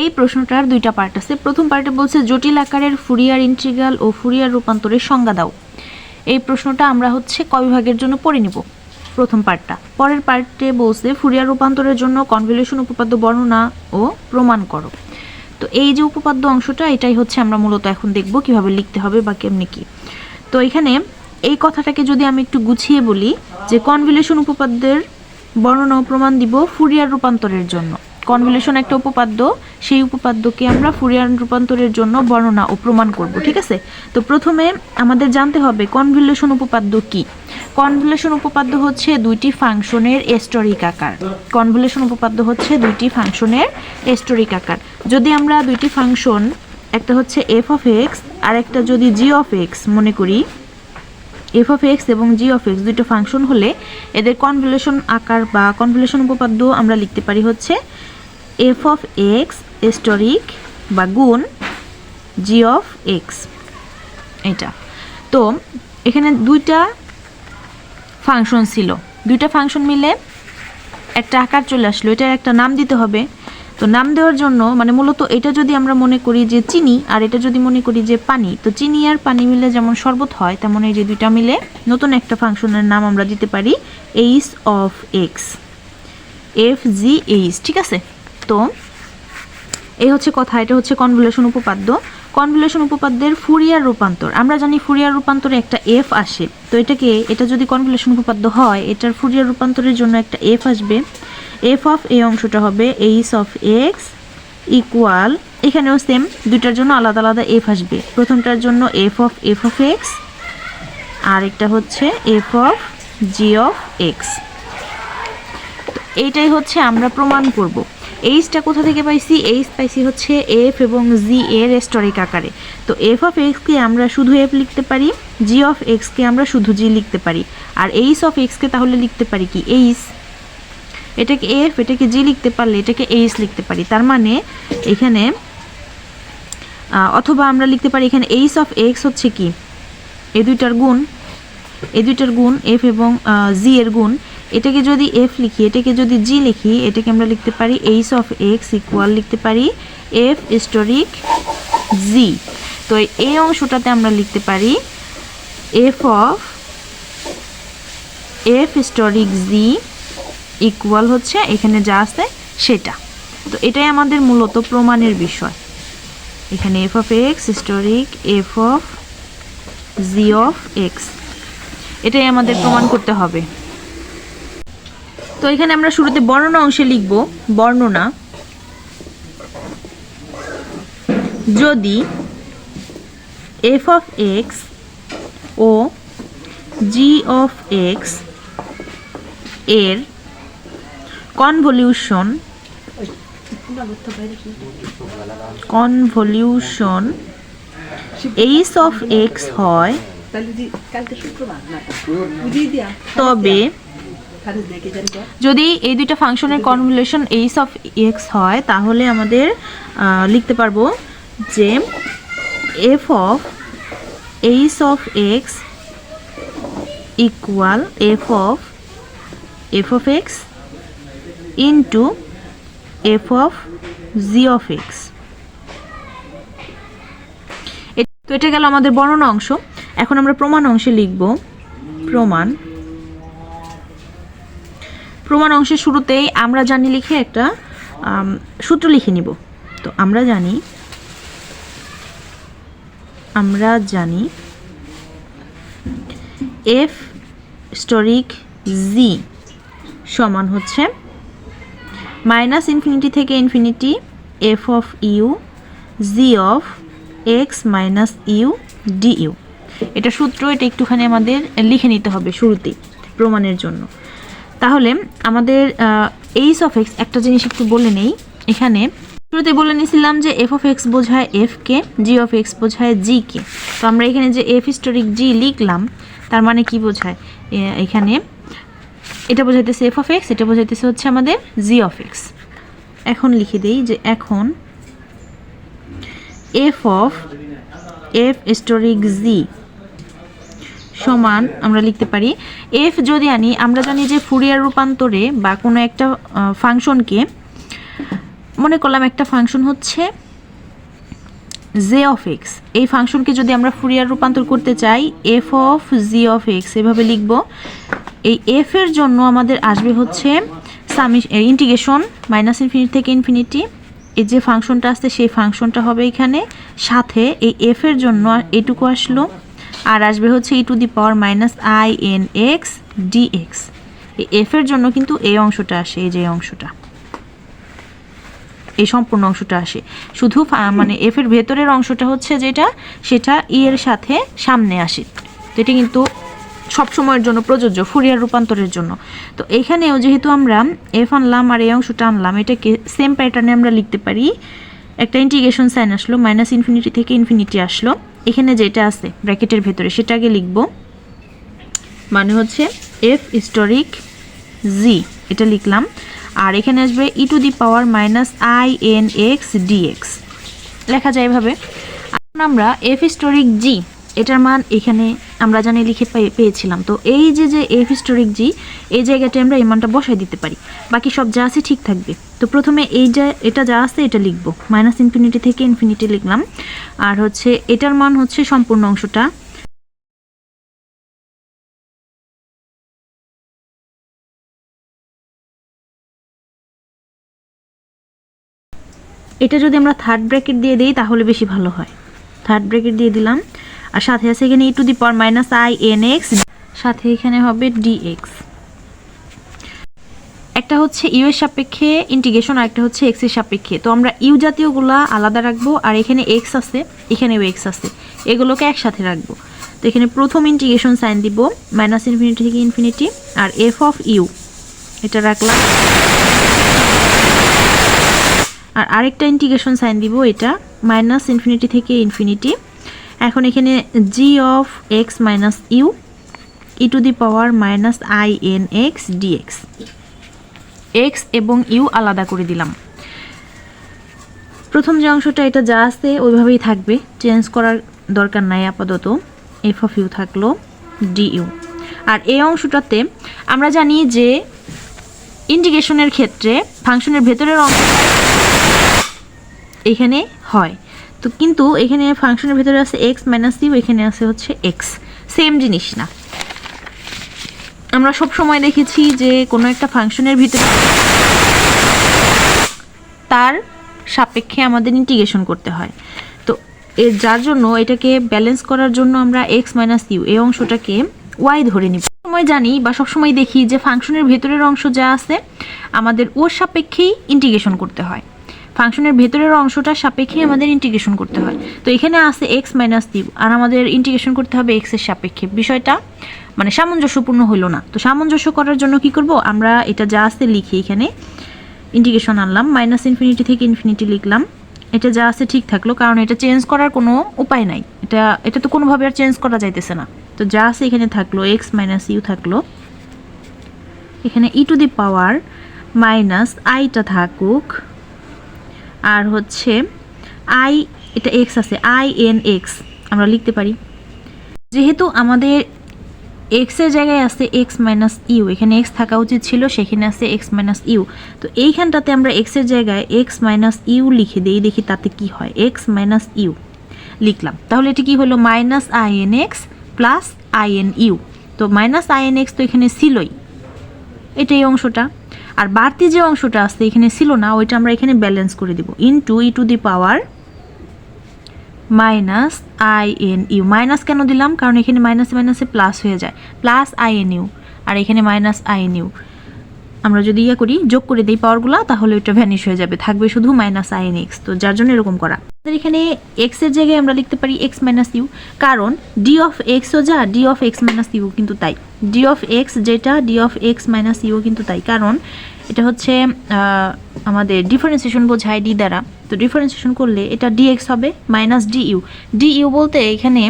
এই প্রশ্নটার দুইটা পার্ট আছে। প্রথম পার্টে বলছে, জটিল আকারের ফুরিয়ার ইন্ট্রিগাল ও ফুরিয়ার রূপান্তরের সংজ্ঞা দাও। এই প্রশ্নটা আমরা হচ্ছে ক বিভাগের জন্য পড়ে নিব, প্রথম পার্টটা পরের পার্টে বলছে, ফুরিয়ার রূপান্তরের জন্য কনভলিউশন উপপাদ্য বর্ণনা ও প্রমাণ করো। তো এই যে উপপাদ্য অংশটা, এটাই হচ্ছে আমরা মূলত এখন দেখব কীভাবে লিখতে হবে বা কেমনি কি। তো এখানে এই কথাটাকে যদি আমি একটু গুছিয়ে বলি, যে কনভলিউশন উপপাদ্যের বর্ণনা ও প্রমাণ দিব ফুরিয়ার রূপান্তরের জন্য। কনভলিউশন একটা উপপাদ্য, সেই উপপাদ্যকে আমরা ফুরিয়ার রূপান্তরের জন্য বর্ণনা ও প্রমাণ করব, ঠিক আছে? তো প্রথমে আমাদের জানতে হবে কনভলিউশন উপপাদ্য কি? কনভলিউশন উপপাদ্য হচ্ছে দুইটি ফাংশনের এস্টোরিক আকার। কনভলিউশন উপপাদ্য হচ্ছে দুইটি ফাংশনের এস্টোরিক আকার। যদি আমরা দুইটি ফাংশন, একটা হচ্ছে এফ অফ এক্স আর একটা যদি জি অফ এক্স মনে করি এফ অফ এক্স এবং জি অফ এক্স দুটো ফাংশন হলে এদের কনভলিউশন আকার বা কনভলিউশন উপপাদ্য আমরা লিখতে পারি হচ্ছে এফ অফ এক্স স্টোরিক বা গুণ জি অফ এক্স এটা তো এখানে দুইটা ফাংশন ছিল। দুইটা ফাংশন মিলে একটা আকার চলে আসলো। এটার একটা নাম দিতে হবে। তো নাম দেওয়ার জন্য মানে মূলত এটা যদি আমরা মনে করি যে চিনি, আর এটা যদি মনে করি যে পানি, তো চিনি আর পানি মিলে যেমন শরবত হয়, তেমন এই যে দুইটা মিলে নতুন একটা ফাংশনের নাম আমরা দিতে পারি H of X F G H ঠিক আছে? তো এই হচ্ছে কথা, এটা হচ্ছে কনভুলেশন উপপাদ্য। কনভলিউশন উপপাদ্যের ফুরিয়ার রূপান্তর। আমরা জানি ফুরিয়ার রূপান্তরে একটা এফ আসে। তো এটাকে, এটা যদি কনভলিউশন উপপাদ্য হয়, এটার ফুরিয়ার রূপান্তরের জন্য একটা এফ আসবে। এফ অফ এই অংশটা হবে এইচ অফ এক্স ইকুয়াল এখানেও সেম দুইটার জন্য আলাদা আলাদা এফ আসবে। প্রথমটার জন্য F of F of X আর একটা হচ্ছে F of G of X এইটাই হচ্ছে আমরা প্রমাণ করব। এইচটা কোথা থেকে পাইছি? এইচ পাইছি হচ্ছে এফ এবং জি এর স্টোরিক আকারে। তো এফ অফ এক্সকে আমরা শুধু এফ লিখতে পারি জি অফ এক্সকে আমরা শুধু জি লিখতে পারি। আর এইচ অফ এক্সকে তাহলে লিখতে পারি কি? এইচ এটাকে এফ এটাকে জি লিখতে পারলে এটাকে এইচ লিখতে পারি। তার মানে এখানে অথবা আমরা লিখতে পারি এখানে এইচ অফ এক্স হচ্ছে কি? এ দুইটার গুণ, এ দুইটার গুণ এফ এবং জি এর গুণ। এটাকে যদি এফ লিখি, এটাকে যদি জি লিখি, এটাকে আমরা লিখতে পারি এইচ অফ এক্স ইকুয়াল লিখতে পারি এফ স্টোরিক জি তো এই অংশটাতে আমরা লিখতে পারি F of F asterisk G equal হচ্ছে, এখানে যা আছে সেটা। তো এটাই আমাদের মূলত প্রমাণের বিষয়। এখানে F of X asterisk F of G of X এটাই আমাদের প্রমাণ করতে হবে। তো এখানে আমরা শুরুতে বর্ণনা অংশে লিখব, বর্ণনা। যদি এফ অফ এক্স ও জি অফ এক্সের convolution convolution H of X হয়। তবে যদি এই দুইটা ফাংশনের কনভলিউশন এইচ অফ এক্স হয়, তাহলে আমাদের লিখতে পারব যে F of H of X equal F of F of X into F of G of X তো এটা গেল আমাদের বর্ণনা অংশ। এখন আমরা প্রমাণ অংশে লিখব। প্রমাণ। প্রমাণ অংশের শুরুতেই আমরা জানি লিখে একটা সূত্র লিখে নিব। তো আমরা জানি আমরা জানি এফ স্টোরিক জি সমান হচ্ছে মাইনাস ইনফিনিটি থেকে infinity F of U G of X minus U D U এটা সূত্র, এটা একটুখানি আমাদের লিখে নিতে হবে শুরুতেই প্রমাণের জন্য। তাহলে আমাদের এইচ অফ এক্স একটা জিনিস একটু বলে নেই। এখানে শুরুতে বলে নিয়েছিলাম যে এফ অফ এক্স বোঝায় এফ কে জি অফ এক্স বোঝায় জি কে তো আমরা এখানে যে এফ হিস্টোরিক জি লিখলাম, তার মানে কি বোঝায়? এখানে এটা বোঝাইতেছে এফ অফ এক্স এটা বোঝাইতেছে হচ্ছে আমাদের জি অফ এক্স এখন লিখে দেই যে এখন F of F asterisk G সমান আমরা লিখতে পারি। এফ যদি আনি, আমরা জানি যে ফুরিয়ার রূপান্তরে বা কোনো একটা ফাংশনকে মনে করলাম একটা ফাংশন হচ্ছে জে অফ এক্স এই ফাংশনকে যদি আমরা ফুরিয়ার রূপান্তর করতে চাই F of G of X এভাবে লিখব। এই এফ এর জন্য আমাদের আসবে হচ্ছে ইন্টিগ্রেশন মাইনাস ইনফিনিটি থেকে ইনফিনিটি এই যে ফাংশনটা আসছে, সেই ফাংশনটা হবে এখানে। সাথে এই এফ এর জন্য এটুকু আসলো। আর আসবে হচ্ছে E to the power minus I N X D X এই এফ এর জন্য কিন্তু এই অংশটা আসে, এই যে অংশটা। এই সম্পূর্ণ অংশটা আসে। শুধু মানে এফ এর ভেতরের অংশটা হচ্ছে যেটা, সেটা ই এর সাথে সামনে আসে। তো এটা কিন্তু সব সময়ের জন্য প্রযোজ্য, ফুরিয়ার রূপান্তরের জন্য। তো এখানেও যেহেতু আমরা এফ আনলাম আর এই অংশটা আনলাম, এটাকে সেম প্যাটার্নে আমরা লিখতে পারি। একটা ইন্টিগ্রেশন সাইন আসলো মাইনাস ইনফিনিটি থেকে ইনফিনিটি আসলো। এখানে যেটা আছে ব্র্যাকেটের ভেতরে, সেটা আগে লিখব। মানে হচ্ছে এফ হিস্টোরিক জি এটা লিখলাম। আর এখানে আসবে E to the power minus I N X D X লেখা যায় এভাবে। এখন আমরা এফ হিস্টোরিক জি এটার মান এখানে আমরা জানি লিখে পেয়ে- পেয়েছিলাম। তো এই যে যে এফ হিস্টোরিক জি এই জায়গাটায় আমরা এই মানটা বসাই দিতে পারি। বাকি সব যা আছে ঠিক থাকবে। তো প্রথমে এই যা, এটা যা আছে এটা লিখব। মাইনাস ইনফিনিটি থেকে ইনফিনিটি লিখলাম। আর হচ্ছে, এটার মান হচ্ছে সম্পূর্ণ অংশটা। এটা যদি আমরা থার্ড ব্র্যাকেট দিয়ে দিই, তাহলে বেশি ভালো হয়। থার্ড ব্র্যাকেট দিয়ে দিলাম। আর সাথে আছে এখানে E to the power minus I N X সাথে এখানে হবে ডি এক্স একটা হচ্ছে ইউ এর সাপেক্ষে ইন্টিগ্রেশন আর একটা হচ্ছে এক্সের সাপেক্ষে। তো আমরা ইউ জাতীয়গুলা আলাদা রাখব, আর এখানে এক্স আছে, এখানেও এক্স আছে। এগুলোকে একসাথে রাখব। তো এখানে প্রথম ইন্টিগ্রেশন সাইন দিব মাইনাস ইনফিনিটি থেকে ইনফিনিটি আর এফ অফ ইউ এটা রাখলাম। আর আরেকটা ইন্টিগ্রেশন সাইন দিব, এটা মাইনাস ইনফিনিটি থেকে ইনফিনিটি এখন এখানে G of X minus U E to the power minus I N X D X X এবং ইউ আলাদা করে দিলাম। প্রথম যে অংশটা এটা যা আছে ওইভাবেই থাকবে চেঞ্জ করার দরকার নাই আপাতত। এফ অফ ইউ থাকল ডি ইউ আর এই অংশটাতে আমরা জানি যে ইন্টিগ্রেশনের ক্ষেত্রে ফাংশনের ভেতরের অংশ এখানে হয়। তো কিন্তু এখানে ফাংশনের ভেতরে আছে এক্স মাইনাস ইউ এখানে আছে হচ্ছে এক্স সেম জিনিস না। আমরা সব সময় দেখেছি যে কোনো একটা ফাংশনের ভিতরে তার সাপেক্ষে আমাদের ইন্টিগ্রেশন করতে হয়। তো এর যার জন্য এটাকে ব্যালেন্স করার জন্য আমরা এক্স মাইনাস ইউ এই অংশটাকে ওয়াই ধরে নিব। সময় জানি বা সবসময় দেখি যে ফাংশনের ভেতরের অংশ যা আছে, আমাদের ওর সাপেক্ষেই ইন্টিগ্রেশন করতে হয়। ফাংশনের ভেতরের অংশটা সাপেক্ষে আমাদের ইন্টিগ্রেশন করতে হয়। তো এখানে আছে এক্স মাইনাস ইউ আর আমাদের ইন্টিগ্রেশন করতে হবে এক্সের সাপেক্ষে। বিষয়টা মানে সামঞ্জস্যপূর্ণ হলো না। তো সামঞ্জস্য করার জন্য কি করব? আমরা এটা যা আছে লিখি এখানে। ইন্টিগ্রেশন আনলাম মাইনাস ইনফিনিটি থেকে ইনফিনিটি লিখলাম। এটা যা আছে ঠিক থাকল, কারণ এটা চেঞ্জ করার কোনো উপায় নাই। এটা এটা তো কোনোভাবে আর চেঞ্জ করা যাইতেছে না। তো যা আছে এখানে থাকল এক্স মাইনাস ইউ থাকল। এখানে ই টু দি পাওয়ার মাইনাস আইটা থাকুক। আর হচ্ছে আই এটা এক্স আছে আই এন এক্স আমরা লিখতে পারি। যেহেতু আমাদের এক্সের জায়গায় আছে এক্স মাইনাস ইউ এখানে এক্স থাকা উচিত ছিল, সেখানে আছে এক্স মাইনাস ইউ তো এইখানটাতে আমরা এক্সের জায়গায় এক্স মাইনাস ইউ লিখে দিই, দেখি তাতে কি হয়। এক্স মাইনাস ইউ লিখলাম। তাহলে এটি কি হলো? Minus I N X plus I N U তো মাইনাস আই এন এক্স তো এখানে ছিলই। এটা এই অংশটা। আর বাড়তি যে অংশটা আসতে এখানে ছিল না, ওইটা আমরা এখানে ব্যালেন্স করে দিব। Into E to the power minus I N U minus কেন দিলাম? কারণ এখানে মাইনাসে মাইনাসে প্লাস হয়ে যায়। প্লাস আই এন ইউ আর এখানে মাইনাস আই এন ইউ আমরা যদি ইয়ে করি, যোগ করে দিই পাওয়ারগুলো তাহলে ওইটা ভ্যানিশ হয়ে যাবে। থাকবে শুধু মাইনাস আইন এক্স তো যার জন্য এরকম করা। আমাদের এখানে এক্সের জায়গায় আমরা লিখতে পারি এক্স মাইনাস ইউ কারণ ডি অফ এক্সও যা D of X minus U কিন্তু তাই। ডি অফ এক্স যেটা D of X minus U কিন্তু তাই। কারণ এটা হচ্ছে আমাদের ডিফারেন্সিয়েশন বোঝায় ডি দ্বারা। তো ডিফারেন্সিয়েশন করলে এটা ডিএক্স হবে minus D U D U বলতে এখানে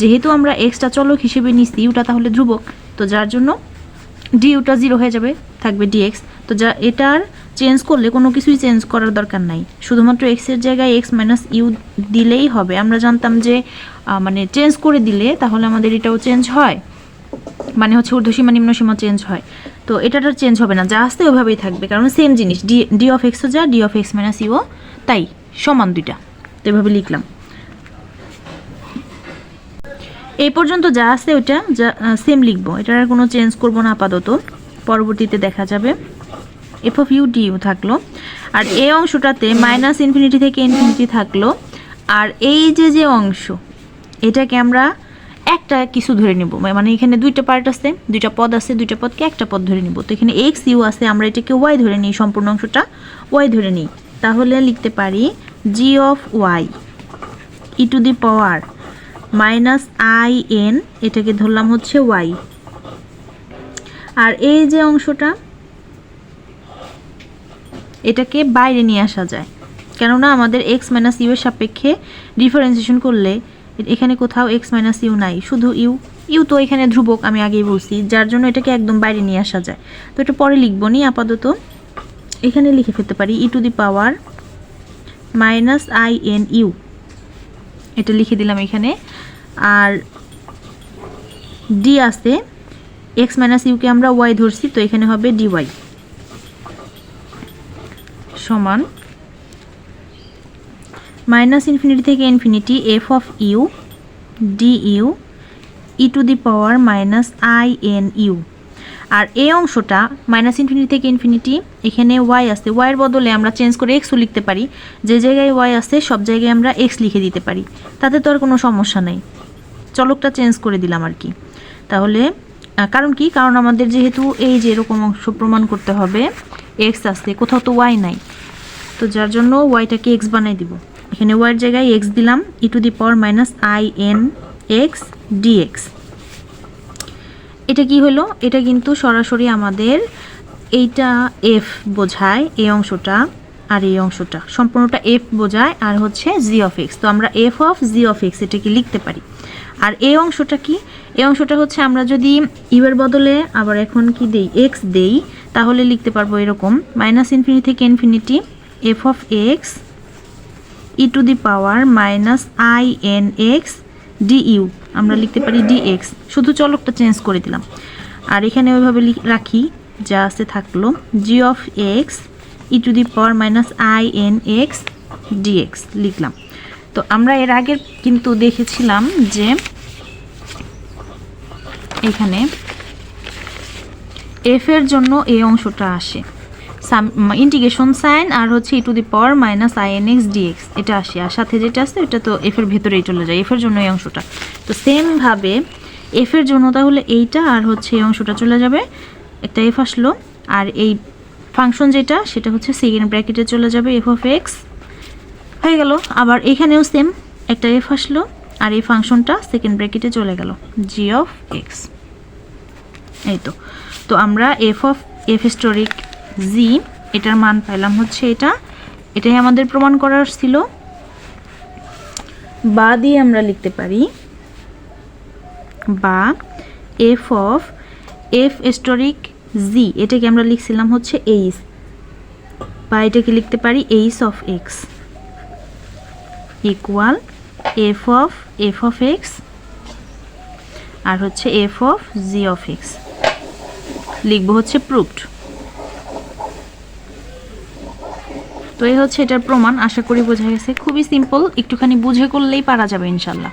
যেহেতু আমরা এক্সটা চলক হিসেবে নিচ্ছি ইউটা তাহলে ধ্রুবক। তো যার জন্য ডি ইউটা জিরো হয়ে যাবে। থাকবে ডিএক্স তো যা এটার চেঞ্জ করলে কোনো কিছুই চেঞ্জ করার দরকার নাই। শুধুমাত্র এক্সের জায়গায় এক্স মাইনাস ইউ দিলেই হবে। আমরা জানতাম যে মানে চেঞ্জ করে দিলে তাহলে আমাদের এটাও চেঞ্জ হয়। মানে হচ্ছে ঊর্ধ্বসীমা, নিম্নসীমা চেঞ্জ হয়। তো এটাটা চেঞ্জ হবে না। যা আসতে ওইভাবেই থাকবে। কারণ সেম জিনিস ডি ডি অফ এক্সও যা D of X minus U তাই, সমান দুইটা। তো এভাবে লিখলাম। এই পর্যন্ত যা আছে ওইটা, যা সেম লিখব। এটার আর কোনো চেঞ্জ করব না আপাতত। পরবর্তীতে দেখা যাবে। F of U D U থাকল। আর এই অংশটাতে মাইনাস ইনফিনিটি থেকে ইনফিনিটি থাকল। আর এই যে যে অংশ, এটাকে আমরা একটা কিছু ধরে নিব। মানে এখানে দুইটা পার্ট আছে, দুইটা পদ আছে, দুইটা পদকে একটা পদ ধরে নিব। তো এখানে এক্স ইউ আছে, আমরা এটাকে ওয়াই ধরে নিই, সম্পূর্ণ অংশটা ওয়াই ধরে নিই। তাহলে লিখতে পারি G of Y E to the power minus I N এটাকে ধরলাম হচ্ছে ওয়াই আর এই যে অংশটা, এটাকে বাইরে নিয়ে আসা যায়। কেননা আমাদের এক্স মাইনাস ইউ এর সাপেক্ষে ডিফারেন্সিয়েশন করলে এখানে কোথাও এক্স মাইনাস ইউ নাই, শুধু ইউ ইউ তো এখানে ধ্রুবক, আমি আগেই বলছি, যার জন্য এটাকে একদম বাইরে নিয়ে আসা যায়। তো এটা পরে লিখব নি, আপাতত। এখানে লিখে ফেলতে পারি E to the power minus I N U এটা লিখে দিলাম এখানে। আর ডি আছে এক্স মাইনাস ইউকে আমরা ওয়াই ধরছি, তো এখানে হবে ডি ওয়াই সমান মাইনাস ইনফিনিটি থেকে infinity F of U D U E to the power minus I N U আর এই অংশটা মাইনাস ইনফিনিটি থেকে ইনফিনিটি এখানে ওয়াই আছে ওয়াইয়ের বদলে আমরা চেঞ্জ করে এক্সও লিখতে পারি। যে জায়গায় ওয়াই আছে, সব জায়গায় আমরা এক্স লিখে দিতে পারি। তাতে তো আর কোনো সমস্যা নেই। চলকটা চেঞ্জ করে দিলাম আর কি। তাহলে কারণ কি? কারণ আমাদের যেহেতু এই যে এরকম অংশ প্রমাণ করতে হবে এক্স আছে, কোথাও তো ওয়াই নাই। তো যার জন্য ওয়াইটাকে এক্স বানাই দিব? এখানে ওয়াইয়ের জায়গায় এক্স দিলাম E to the power minus I N X D X এটা কি হলো? এটা কিন্তু সরাসরি আমাদের এইটা এফ বোঝায়, এই অংশটা আর এই অংশটা। সম্পূর্ণটা এফ বোঝায় আর হচ্ছে জি অফ এক্স তো আমরা F of G of X এটাকে লিখতে পারি। আর এই অংশটা কি? এই অংশটা হচ্ছে আমরা যদি ইউ এর বদলে আবার এখন কি দেই? এক্স দেই, তাহলে লিখতে পারব এরকম মাইনাস ইনফিনিটি থেকে infinity F of X E to the power minus I N X D U আমরা লিখতে পারি ডি এক্স শুধু চলকটা চেঞ্জ করে দিলাম। আর এখানে ওইভাবে রাখি, যা আছে থাকল G of X E to the power minus I N X D X লিখলাম। তো আমরা এর আগে কিন্তু দেখেছিলাম যে এখানে এফ এর জন্য এই অংশটা আসে। ইন্টিগ্রেশন সাইন আর হচ্ছে E to the power minus I N X D X এটা আসে। আর সাথে যেটা আসছে এটা তো এফ এর ভেতরেই চলে যায়। এফ এর জন্য এই অংশটা। তো সেমভাবে এফ এর জন্য তাহলে এইটা আর হচ্ছে এই অংশটা চলে যাবে। একটা এফ আসলো। আর এই ফাংশন যেটা, সেটা হচ্ছে সেকেন্ড ব্র্যাকেটে চলে যাবে এফ অফ এক্স হয়ে গেল। আবার এখানেও সেম একটা এফ আসলো। আর এই ফাংশনটা সেকেন্ড ব্র্যাকেটে চলে গেল জি অফ এক্স এই তো। তো আমরা F of F asterisk G এটার মান পাইলাম হচ্ছে এটা। এটাই আমাদের প্রমাণ করার ছিল। বা দিয়ে আমরা লিখতে পারি, বা F of F asterisk G এটাকে আমরা লিখছিলাম হচ্ছে এইস বা এটাকে লিখতে পারি H of X equal F of F of X আর হচ্ছে F of G of X লিখব হচ্ছে প্রুফড তো এই হচ্ছে এটার প্রমাণ, আশা করি বোঝা গেছে। খুবই সিম্পল একটুখানি বুঝে করলেই পারা যাবে ইনশাল্লাহ।